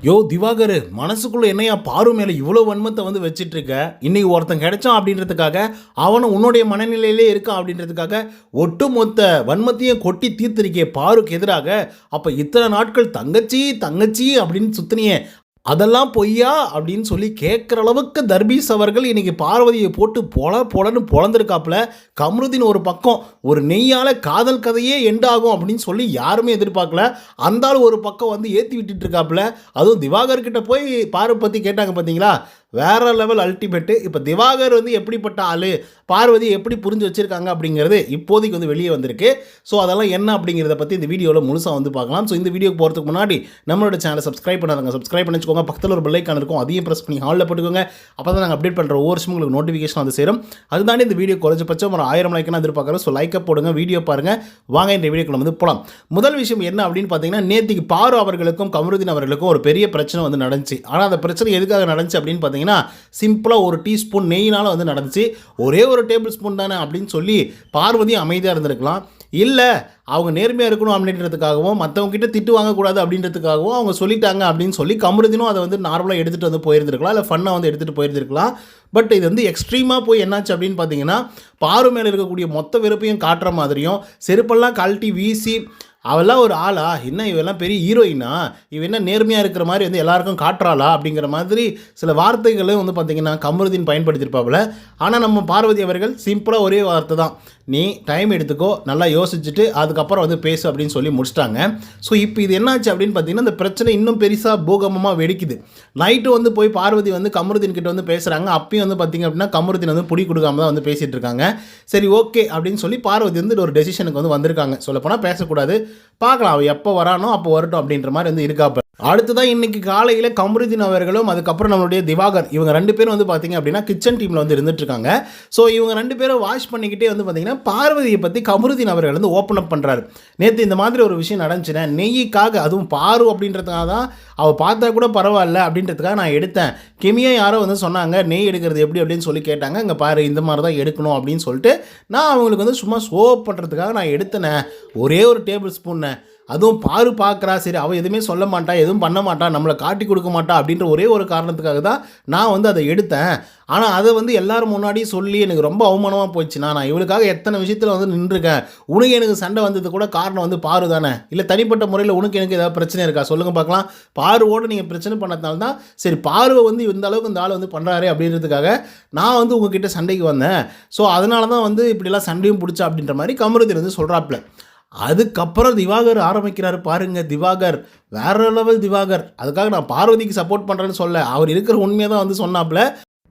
யோ திவாகர் மனசுக்குள்ள என்னையா பாரு மேல இவ்வளோ வன்மத்தை வந்து வச்சிட்டு இருக்க இன்னைக்கு ஒருத்தன் கிடைச்சான் அப்படின்றதுக்காக அவனும் உன்னுடைய மனநிலையிலே இருக்கான் அப்படின்றதுக்காக ஒட்டுமொத்த வன்மத்தையும் கொட்டி தீர்த்திருக்கே பாருக்கு எதிராக. அப்ப இத்தனை நாட்கள் தங்கச்சி தங்கச்சி அப்படின்னு சுத்தினியே அதெல்லாம் பொய்யா? அப்படின்னு சொல்லி கேட்குற அளவுக்கு தர்பீஸ் அவர்கள் இன்னைக்கு பார்வதியை போட்டு பொல பொலன்னு பொழந்திருக்காப்புல கம்ருதீன் ஒரு பக்கம் ஒரு நெய்யால் காதல் கதையே எண்ட் ஆகும் அப்படின்னு சொல்லி யாருமே எதிர்பார்க்கல. அந்தாலும் ஒரு பக்கம் வந்து ஏற்றி விட்டுட்டு இருக்காப்புல. அதுவும் திவாகர்கிட்ட போய் பார்வை பற்றி கேட்டாங்க பார்த்தீங்களா வேற லெவல் அல்டிமேட்டு இப்போ திவாகர் வந்து எப்படிப்பட்ட ஆள்? பார்வதி எப்படி புரிஞ்சு வச்சுருக்காங்க அப்படிங்கிறது இப்போதைக்கு வந்து வெளியே வந்திருக்கு. ஸோ அதெல்லாம் என்ன அப்படிங்கிறத பற்றி இந்த வீடியோவில் முழுசாக வந்து பார்க்கலாம். ஸோ இந்த வீடியோக்கு போகிறதுக்கு முன்னாடி நம்மளோட சேனலை சப்ஸ்கிரைப் பண்ணாதங்க சப்ஸ்கிரைப் பண்ணி வச்சுக்கோங்க பக்கத்தில் ஒரு பெல்லைக்கான இருக்கும். அதையும் ப்ரெஸ் பண்ணி ஹாலில் போட்டுக்கோங்க. அப்போ தான் நாங்கள் அப்டேட் பண்ணுற ஒவ்வொரு வருஷமும் உங்களுக்கு நோட்டிஃபிகேஷன் வந்து சேரும். அதுதாண்டி இந்த வீடியோ குறைஞ்சபட்சம் ஒரு ஆயிரம் லைக்கு எதிர்பார்க்குறோம் ஸோ லைக்கை போடுங்க வீடியோ பாருங்கள் வாங்க இந்த வீடியோக்குள்ள வந்து போகலாம் முதல் விஷயம் என்ன அப்படின்னு பார்த்தீங்கன்னா நேற்றுக்கு பாரு அவர்களுக்கும் கமருதீன் அவர்களுக்கும் ஒரு பெரிய பிரச்சனை வந்து நடந்துச்சு. ஆனால் அந்த பிரச்சனை எதுக்காக நடந்துச்சு அப்படின்னு பார்த்தீங்கன்னா சிம்பிளாக ஒரு டீஸ்பூன் நெய்னால் வந்து நடந்துச்சு. ஒரே ஒரு டேபிள் ஸ்பூன் தானே அப்படின்னு சொல்லி பார்வதி அமைதியாக இருந்திருக்கலாம். இல்லை அவங்க நேர்மையாக இருக்கணும் அப்படின்றதுக்காகவும் மற்றவங்க கிட்ட திட்டு வாங்கக்கூடாது அப்படின்றதுக்காகவும் அவங்க சொல்லிட்டாங்க அப்படின்னு சொல்லி கமருதினும் அதை வந்து நார்மலாக எடுத்துகிட்டு வந்து போயிருந்திருக்கலாம். இல்லை ஃபன்னாக வந்து எடுத்துகிட்டு போயிருந்திருக்கலாம். பட் இது வந்து எக்ஸ்ட்ரீமாக போய் என்னாச்சு அப்படின்னு பார்த்தீங்கன்னா பாரு மேலே இருக்கக்கூடிய மொத்த வெறுப்பையும் காட்டுற மாதிரியும் செருப்பெல்லாம் கழட்டி வீசி அவெல்லாம் ஒரு ஆளா? என்ன இவெல்லாம் பெரிய ஹீரோயினா? இவ என்ன நேர்மையாக இருக்கிற மாதிரி வந்து எல்லாருக்கும் காட்டுறாளா? அப்படிங்கிற மாதிரி சில வார்த்தைகளும் வந்து பார்த்தீங்கன்னா கமருதீன் பயன்படுத்தியிருப்பாப்புல. ஆனால் நம்ம பார்வதி அவர்கள் சிம்பிளாக ஒரே வார்த்தை தான். நீ டைம் எடுத்துக்கோ நல்லா யோசிச்சுட்டு அதுக்கப்புறம் வந்து பேசு அப்படின்னு சொல்லி முடிச்சிட்டாங்க. ஸோ இப்போ இது என்னாச்சு அப்படின்னு பார்த்தீங்கன்னா இந்த பிரச்சனை இன்னும் பெருசாக பூகம்பமாக வெடிக்குது. நைட்டு வந்து போய் பார்வதி வந்து கமருதீன் கிட்ட வந்து பேசுகிறாங்க அப்பயும் வந்து பார்த்தீங்க அப்படின்னா கமருதீன் வந்து பிடி கொடுக்காம தான் வந்து பேசிகிட்டு இருக்காங்க. சரி ஓகே அப்படின்னு சொல்லி பார்வதி வந்து ஒரு டெசிஷனுக்கு வந்து வந்திருக்காங்க. சொல்லப்போனால் பேசக்கூடாது. பார்க்கலாம் அவள் எப்போ வரானோ அப்போ வரட்டும் அப்படின்ற மாதிரி வந்து இருக்காப்ப அடுத்ததான் இன்னைக்கு காலையில் கமருதீன் அவர்களும் அதுக்கப்புறம் நம்மளுடைய திவாகர் இவங்க ரெண்டு பேரும் வந்து பார்த்தீங்க அப்படின்னா கிச்சன் டீமில் வந்து இருந்துட்டு இருக்காங்க ஸோ இவங்க ரெண்டு பேரும் வாஷ் பண்ணிக்கிட்டே வந்து பார்த்தீங்கன்னா பார்வதியை பற்றி கமருதீன் அவர்கள் வந்து ஓப்பன் அப் பண்ணுறாரு நேற்று இந்த மாதிரி ஒரு விஷயம் நடந்துச்சுன்னா நெய்யிக்காக அதுவும் பாரு அப்படின்றதுக்காக தான் அவள் பார்த்தா கூட பரவாயில்ல அப்படின்றதுக்காக நான் எடுத்தேன். கெமியா யாரோ வந்து சொன்னாங்க நெய் எடுக்கிறது எப்படி? அப்படின்னு சொல்லி கேட்டாங்க. இங்கே பாரு இந்த மாதிரி தான் எடுக்கணும் அப்படின்னு சொல்லிட்டு நான் அவங்களுக்கு வந்து சும்மா சோப் பண்ணுறதுக்காக நான் எடுத்தேனே. ஒரே ஒரு டேபிள் ஸ்பூன்னு அதுவும் பாரு பார்க்குறா சரி அவள் எதுவுமே சொல்ல மாட்டா எதுவும் பண்ண மாட்டா நம்மளை காட்டி கொடுக்க மாட்டா அப்படின்ற ஒரே ஒரு காரணத்துக்காக தான் நான் வந்து அதை எடுத்தேன். ஆனால் அதை வந்து எல்லாரும் முன்னாடியும் சொல்லி எனக்கு ரொம்ப அவமானமாக போச்சுண்ணா நான் இவளுக்காக எத்தனை விஷயத்தில் வந்து நின்றுருக்கேன்? உனக்கு எனக்கு சண்டை வந்தது கூட காரணம் வந்து பாரு தானே? இல்லை தனிப்பட்ட முறையில் உனக்கு எனக்கு ஏதாவது பிரச்சனை இருக்கா? சொல்லுங்கள் பார்க்கலாம். பாருவோடு நீங்கள் பிரச்சனை பண்ணதுனால தான் சரி பார்வை வந்து இந்த அளவுக்கு இந்த ஆள் வந்து பண்ணுறாரு அப்படின்றதுக்காக நான் வந்து உங்ககிட்ட சண்டைக்கு வந்தேன். ஸோ அதனால தான் வந்து இப்படிலாம் சண்டையும் பிடிச்சா அப்படின்ற மாதிரி கமருதி வந்து சொல்கிறாப்புல அதுக்கப்புறம் திவாகர் ஆரம்பிக்கிறார் பாருங்க. திவாகர் வேற லெவல் திவாகர். அதுக்காக நான் பார்வதிக்கு சப்போர்ட் பண்ணுறேன்னு சொல்ல. அவர் இருக்கிற உண்மையை தான் வந்து சொன்னாப்புல.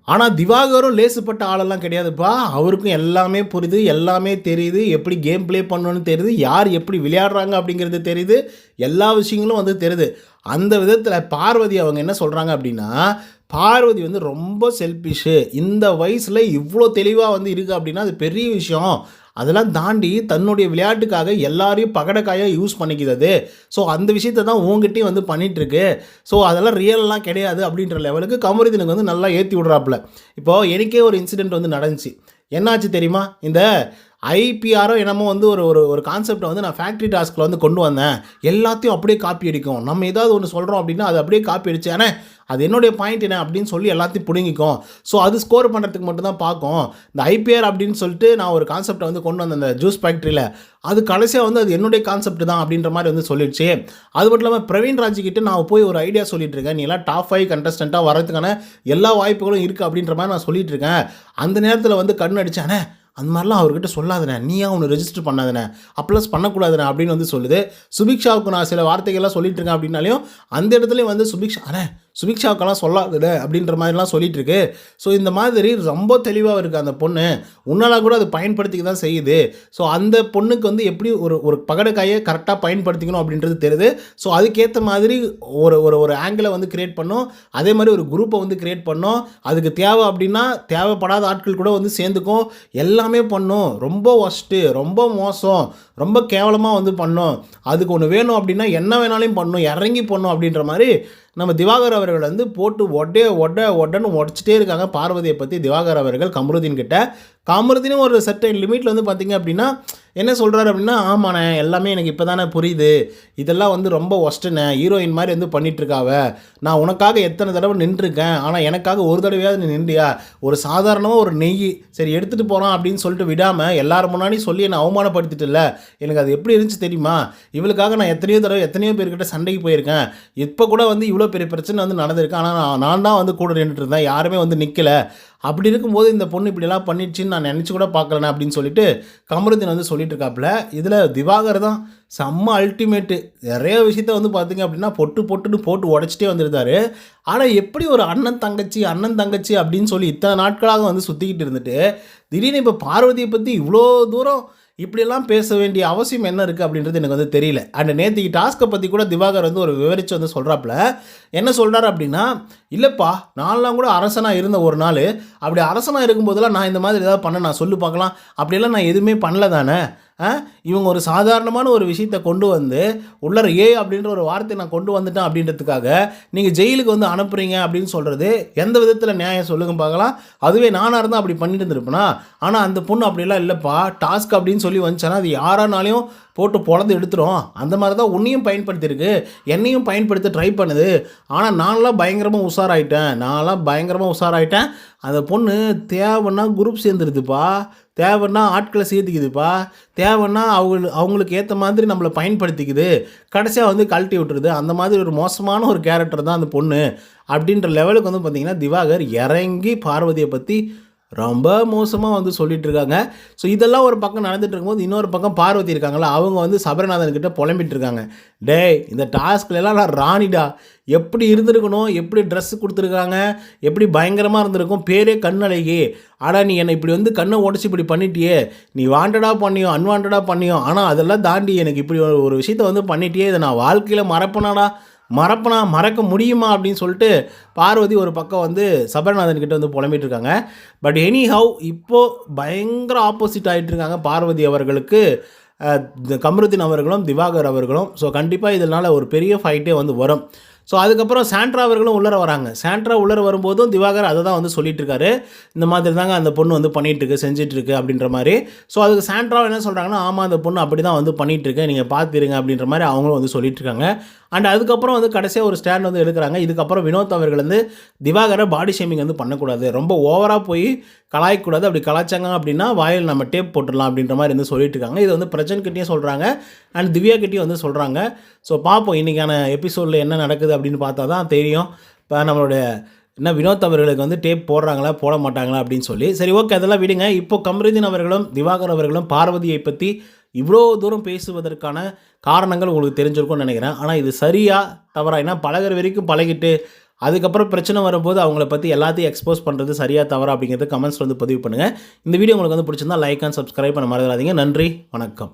ஆனால் திவாகரும் லேசுப்பட்ட ஆளெல்லாம் கிடையாதுப்பா. அவருக்கும் எல்லாமே புரியுது எல்லாமே தெரியுது. எப்படி கேம் ப்ளே பண்ணணும்னு தெரியுது. யார் எப்படி விளையாடுறாங்க அப்படிங்கிறது தெரியுது. எல்லா விஷயங்களும் வந்து தெரியுது. அந்த விதத்தில் பார்வதி அவங்க என்ன சொல்கிறாங்க அப்படின்னா பார்வதி வந்து ரொம்ப செல்ஃபிஷு இந்த வயசில் இவ்வளோ தெளிவாக வந்து இருக்குது அப்படின்னா அது பெரிய விஷயம். அதெல்லாம் தாண்டி தன்னுடைய விளையாட்டுக்காக எல்லாரையும் பகடக்காயாக யூஸ் பண்ணிக்கிறது. ஸோ அந்த விஷயத்தை தான் உங்ககிட்டயும் வந்து பண்ணிகிட்ருக்கு ஸோ அதெல்லாம் ரியல்லாம் கிடையாது அப்படின்ற லெவலுக்கு கமருதீனுக்கு வந்து நல்லா ஏற்றி விட்றாப்புல. இப்போது எனக்கே ஒரு இன்சிடெண்ட் வந்து நடந்துச்சு. என்னாச்சு தெரியுமா? இந்த ஐபிஆரோ என்னமோ வந்து ஒரு ஒரு ஒரு கான்செப்டை வந்து நான் ஃபேக்ட்ரி டாஸ்கில் வந்து கொண்டு வந்தேன். எல்லாத்தையும் அப்படியே காப்பி அடிக்கும். நம்ம ஏதாவது ஒன்று சொல்கிறோம் அப்படின்னா அது அப்படியே காப்பி அடிச்சு ஆனால் அது என்னுடைய பாயிண்ட் என்ன அப்படின்னு சொல்லி எல்லாத்தையும் பிடுங்கிக்கும். ஸோ அது ஸ்கோர் பண்ணுறதுக்கு மட்டும்தான் பார்க்கும். இந்த ஐபிஆர் அப்படின்னு சொல்லிட்டு நான் ஒரு கான்செப்டை வந்து கொண்டு வந்தேன் அந்த ஜூஸ் ஃபேக்ட்ரியில் அது கடைசியாக வந்து அது என்னுடைய கான்செப்ட் தான் அப்படின்ற மாதிரி வந்து சொல்லிடுச்சு. அது மட்டும் இல்லாமல் பிரவீன் ராஜ்கிட்ட நான் போய் ஒரு ஐடியா சொல்லிட்டு இருக்கேன். நீ எல்லாம் டாப் ஃபைவ் கண்டஸ்டண்ட்டாக வரதுக்கான எல்லா வாய்ப்புகளும் இருக்குது அப்படின்ற மாதிரி நான் சொல்லிட்டு இருக்கேன். அந்த நேரத்தில் வந்து கண் அடித்தானே அந்த மாதிரிலாம் அவர்கிட்ட சொல்லாதனே நீயா ஒன்று ரெஜிஸ்டர் பண்ணாதனே அப்ளஸ் பண்ணக்கூடாதுனே அப்படின்னு வந்து சொல்லுது. சுபிக்ஷாவுக்கு நான் சில வார்த்தைகள்லாம் சொல்லிட்டு இருக்கேன் அப்படின்னாலையும் அந்த இடத்துலையும் வந்து சுபிக்ஷா அண்ணே சுபிக்ஷாவுக்கெல்லாம் சொல்லாதுல அப்படின்ற மாதிரிலாம் சொல்லிட்டு இருக்கு ஸோ இந்த மாதிரி ரொம்ப தெளிவாக இருக்குது அந்த பொண்ணு. உன்னால் கூட அது பயன்படுத்திக்க தான் செய்யுது. ஸோ அந்த பொண்ணுக்கு வந்து எப்படி ஒரு ஒரு பகடக்காயை கரெக்டாக பயன்படுத்திக்கணும் அப்படின்றது தெரியுது. ஸோ அதுக்கேற்ற மாதிரி ஒரு ஒரு ஒரு ஆங்கிளை வந்து கிரியேட் பண்ணோம். அதே மாதிரி ஒரு குரூப்பை வந்து கிரியேட் பண்ணோம். அதுக்கு தேவை அப்படின்னா தேவைப்படாத ஆட்கள் கூட வந்து சேர்ந்துக்கும். எல்லாமே பண்ணும். ரொம்ப ஒஸ்ட்டு ரொம்ப மோசம் ரொம்ப கேவலமாக வந்து பண்ணோம். அதுக்கு ஒன்று வேணும் அப்படின்னா என்ன வேணாலும் பண்ணும். இறங்கி பண்ணும் அப்படின்ற மாதிரி நம்ம திவாகர் அவர்கள் வந்து போட்டு ஒட்டே ஒட்ட ஒட்டன்னு உடச்சிட்டே இருக்காங்க. பார்வதியை பற்றி திவாகர் அவர்கள் கமருதீன் கிட்ட. கமருதீனும் ஒரு சர்டன் லிமிட்டில் வந்து பார்த்தீங்க அப்படின்னா என்ன சொல்கிறாரு அப்படின்னா ஆமாண்ணே எல்லாமே எனக்கு இப்போ தானே புரியுது. இதெல்லாம் வந்து ரொம்ப ஒஸ்ட்டுண்ணே ஹீரோயின் மாதிரி வந்து பண்ணிகிட்ருக்காவ நான் உனக்காக எத்தனை தடவை நின்றுருக்கேன். ஆனால் எனக்காக ஒரு தடவையாவது நீ நின்றியா? ஒரு சாதாரணமாக ஒரு நெய் சரி எடுத்துகிட்டு போகிறான் அப்படின்னு சொல்லிட்டு விடாமல் எல்லாரும் முன்னாடி சொல்லி என்னை அவமானப்படுத்திட்டுல எனக்கு அது எப்படி இருந்துச்சு தெரியுமா? இவளுக்காக நான் எத்தனையோ தடவை எத்தனையோ பேர்கிட்ட சண்டைக்கு போயிருக்கேன். இப்போ கூட வந்து இவ்வளோ பெரிய பிரச்சனை வந்து நடந்திருக்கு. ஆனால் நான் நான் தான் வந்து கூட நின்றுட்டு இருந்தேன். யாருமே வந்து நிற்கல அப்படி இருக்கும்போது இந்த பொண்ணு இப்படிலாம் பண்ணிடுச்சின்னு நான் நினச்சி கூட பார்க்கலண்ணே அப்படின்னு சொல்லிட்டு கமருதீன் வந்து சொல்லிட்டு இருக்காப்புல இதில் திவாகர் தான் செம்ம அல்டிமேட்டு நிறைய விஷயத்த வந்து பார்த்தீங்க அப்படின்னா பொட்டு பொட்டுன்னு போட்டு உடச்சிட்டே வந்திருந்தாரு. ஆனால் எப்படி ஒரு அண்ணன் தங்கச்சி அண்ணன் தங்கச்சி அப்படின்னு சொல்லி இத்தனை நாட்களாக வந்து சுற்றிக்கிட்டு இருந்துட்டு திடீர்னு இப்போ பார்வதியை பற்றி இவ்வளோ தூரம் இப்படியெல்லாம் பேச வேண்டிய அவசியம் என்ன இருக்குது அப்படின்றது எனக்கு வந்து தெரியல. அண்ட் நேற்றுக்கு டாஸ்க்கை பற்றி கூட திவாகர் வந்து ஒரு விவரித்து வந்து சொல்கிறாப்புல என்ன சொல்கிறாரு அப்படின்னா இல்லைப்பா நான்லாம் கூட அரசனாக இருந்த ஒரு நாள் அப்படி அரசனாக இருக்கும்போதெல்லாம் நான் இந்த மாதிரி ஏதாவது பண்ண நான் சொல்லு பார்க்கலாம். அப்படியெல்லாம் நான் எதுவுமே பண்ணல தானே. இவங்க ஒரு சாதாரணமான ஒரு விஷயத்தை கொண்டு வந்து உள்ளர ஏ அப்படின்ற ஒரு வார்த்தையை நான் கொண்டு வந்துட்டேன் அப்படின்றதுக்காக நீங்கள் ஜெயிலுக்கு வந்து அனுப்புறீங்க அப்படின்னு சொல்கிறது எந்த விதத்தில் நியாயம் சொல்லுங்க பார்க்கலாம். அதுவே நானாக இருந்தால் அப்படி பண்ணிட்டு இருந்திருப்பேனா? ஆனால் அந்த பொண்ணு அப்படிலாம் இல்லைப்பா. டாஸ்க் அப்படின்னு சொல்லி வந்துச்சானா அது யாரானாலையும் போட்டு பொழந்து எடுத்துரும். அந்த மாதிரி தான் உன்னையும் பயன்படுத்தியிருக்கு. என்னையும் பயன்படுத்த ட்ரை பண்ணுது. ஆனால் நான்லாம் பயங்கரமாக உஷாராயிட்டேன். நான்லாம் பயங்கரமாக உஷாராயிட்டேன். அந்த பொண்ணு தேவைன்னா குரூப் சேர்ந்துருதுப்பா. தேவைன்னா ஆட்களை சேர்த்துக்குதுப்பா. தேவைன்னா அவங்க அவங்களுக்கு ஏற்ற மாதிரி நம்மளை பயன்படுத்திக்குது. கடைசியாக வந்து கழட்டி விட்டுருது. அந்த மாதிரி ஒரு மோசமான ஒரு கேரக்டர் தான் அந்த பொண்ணு. அப்படின்ற லெவலுக்கு வந்து பார்த்திங்கன்னா திவாகர் இறங்கி பார்வதியை பற்றி ரொம்ப மோசமாக வந்து சொல்லிட்டு இருக்காங்க ஸோ இதெல்லாம் ஒரு பக்கம் நடந்துட்டு இருக்கும்போது இன்னொரு பக்கம் பார்வதி இருக்காங்களா அவங்க வந்து சபரிநாதன் கிட்ட புலம்பிட்டு இருக்காங்க டேய் இந்த டாஸ்க்லாம் நான் ராணிடா. எப்படி இருந்திருக்கணும்? எப்படி ட்ரெஸ் கொடுத்துருக்காங்க? எப்படி பயங்கரமாக இருந்திருக்கும்? பேரே கண்ணலையே ஆனால் நீ என்னை இப்படி வந்து கண்ணை உடச்சி இப்படி பண்ணிட்டியே. நீ வாண்டடாக பண்ணியோ அன்வான்டாக பண்ணியோ ஆனால் அதெல்லாம் தாண்டி எனக்கு இப்படி ஒரு விஷயத்த வந்து பண்ணிட்டியே இதை நான் வாழ்க்கையில் மறப்பனாடா. மறப்பனா மறக்க முடியுமா அப்படின்னு சொல்லிட்டு பார்வதி ஒரு பக்கம் வந்து சபரிநாதன் கிட்ட வந்து புலம்பிட்டு இருக்காங்க. பட் எனி ஹவ் இப்போது பயங்கர ஆப்போசிட் ஆகிட்டு இருக்காங்க பார்வதி அவர்களுக்கு. அஹ், கமருதீன் அவர்களும் திவாகர் அவர்களும். ஸோ கண்டிப்பாக இதனால் ஒரு பெரிய ஃபைட்டே வந்து வரும். ஸோ அதுக்கப்புறம் சாண்ட்ரா அவர்களும் உள்ளர வராங்க. சாண்ட்ரா உள்ளர வரும்போதும் திவாகர் அதை தான் வந்து சொல்லிட்டு இருக்காரு இந்த மாதிரி தாங்க அந்த பொண்ணு வந்து பண்ணிட்டு இருக்கு செஞ்சுட்டு இருக்கு அப்படின்ற மாதிரி. ஸோ அதுக்கு சாண்ட்ரா என்ன சொல்கிறாங்கன்னா ஆமாம் அந்த பொண்ணு அப்படி தான் வந்து பண்ணிட்டு நீங்கள் பார்த்துருங்க அப்படின்ற மாதிரி அவங்களும் வந்து சொல்லிட்டு இருக்காங்க அண்ட் அதுக்கப்புறம் வந்து கடைசியாக ஒரு ஸ்டாண்ட் வந்து எடுக்கிறாங்க. இதுக்கப்புறம் வினோத் அவர்கள் வந்து திவாகரை பாடி ஷேமிங் வந்து பண்ணக்கூடாது. ரொம்ப ஓவராக போய் கலாய்க்கக்கூடாது. அப்படி கலாய்ச்சாங்க அப்படின்னா வாயில் நம்ம டேப் போட்டுடலாம் அப்படின்ற மாதிரி வந்து சொல்லிட்டு இருக்காங்க இது வந்து பிரச்சனைக்கிட்டே கிட்டேயும் சொல்கிறாங்க அண்ட் திவ்யா கிட்டேயும் வந்து சொல்கிறாங்க ஸோ பார்ப்போம் இன்றைக்கான எபிசோடில் என்ன நடக்குது அப்படின்னு பார்த்தா தான் தெரியும். இப்போ நம்மளுடைய என்ன வினோத் அவர்களுக்கு வந்து டேப் போடுறாங்களா போட மாட்டாங்களா அப்படின்னு சொல்லி. சரி ஓகே அதெல்லாம் விடுங்க. இப்போ கமருதீன் அவர்களும் திவாகர் அவர்களும் பார்வதியை பற்றி இவ்வளோ தூரம் பேசுவதற்கான காரணங்கள் உங்களுக்கு தெரிஞ்சிருக்கும்னு நினைக்கிறேன். ஆனால் இது சரியாக தவறா? ஏன்னா பழகுற வரைக்கும் பழகிட்டு அதுக்கப்புறம் பிரச்சனை வரும்போது அவங்கள பற்றி எல்லாத்தையும் எக்ஸ்போஸ் பண்ணுறது சரியா தவறா அப்படிங்கிறது கமெண்ட்ஸ் வந்து பதிவு பண்ணுங்கள் இந்த வீடியோ உங்களுக்கு வந்து பிடிச்சிருந்தா லைக் அண்ட் சப்ஸ்கிரைப் பண்ண மறந்துடாதீங்க. நன்றி வணக்கம்.